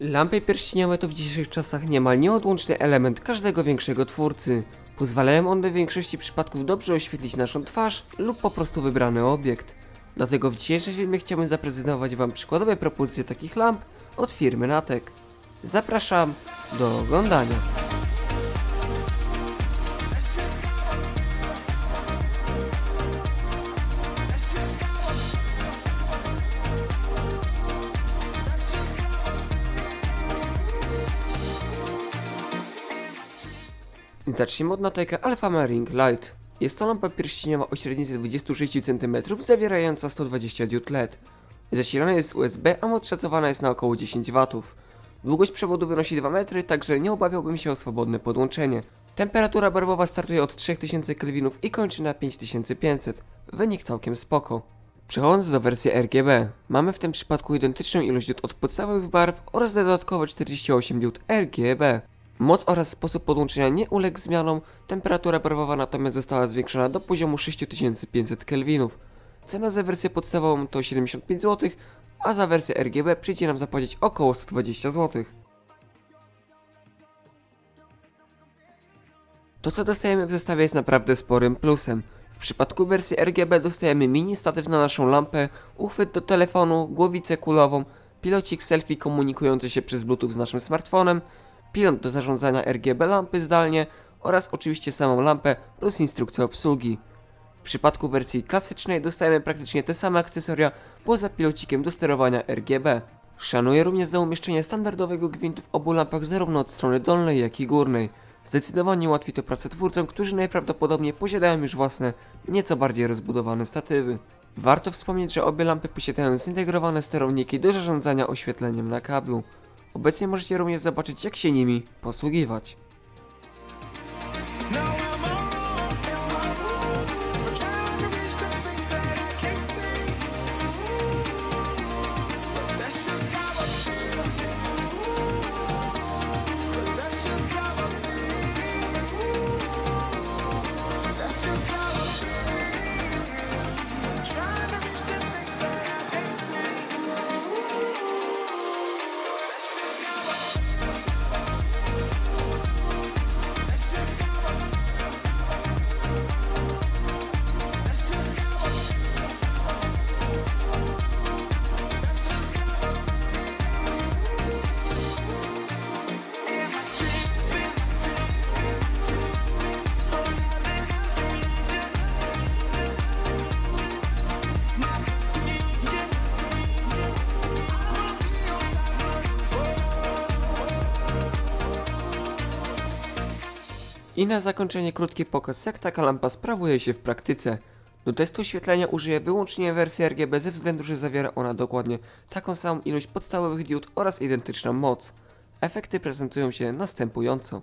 Lampy pierścieniowe to w dzisiejszych czasach niemal nieodłączny element każdego większego twórcy. Pozwalają one w większości przypadków dobrze oświetlić naszą twarz lub po prostu wybrany obiekt. Dlatego w dzisiejszym filmie chciałbym zaprezentować Wam przykładowe propozycje takich lamp od firmy Natek. Zapraszam do oglądania. Zacznijmy od Nateka Alpha Marine Light. Jest to lampa pierścieniowa o średnicy 26 cm zawierająca 120 diod LED. Zasilana jest USB, a moc szacowana jest na około 10 W. Długość przewodu wynosi 2 metry, także nie obawiałbym się o swobodne podłączenie. Temperatura barwowa startuje od 3000 Kelvinów i kończy na 5500. Wynik całkiem spoko. Przechodząc do wersji RGB, mamy w tym przypadku identyczną ilość diod od podstawowych barw oraz dodatkowe 48 diod RGB. Moc oraz sposób podłączenia nie uległ zmianom, temperatura barwowa natomiast została zwiększona do poziomu 6500 Kelvinów. Cena za wersję podstawową to 75 zł, a za wersję RGB przyjdzie nam zapłacić około 120 zł. To co dostajemy w zestawie jest naprawdę sporym plusem. W przypadku wersji RGB dostajemy mini statyw na naszą lampę, uchwyt do telefonu, głowicę kulową, pilocik selfie komunikujący się przez Bluetooth z naszym smartfonem, pilot do zarządzania RGB lampy zdalnie oraz oczywiście samą lampę plus instrukcję obsługi. W przypadku wersji klasycznej dostajemy praktycznie te same akcesoria poza pilocikiem do sterowania RGB. Szanuję również za umieszczenie standardowego gwintu w obu lampach zarówno od strony dolnej jak i górnej. Zdecydowanie ułatwi to pracę twórcom, którzy najprawdopodobniej posiadają już własne, nieco bardziej rozbudowane statywy. Warto wspomnieć, że obie lampy posiadają zintegrowane sterowniki do zarządzania oświetleniem na kablu. Obecnie możecie również zobaczyć jak się nimi posługiwać. I na zakończenie krótki pokaz jak taka lampa sprawuje się w praktyce. Do testu oświetlenia użyję wyłącznie wersji RGB ze względu, że zawiera ona dokładnie taką samą ilość podstawowych diod oraz identyczną moc. Efekty prezentują się następująco.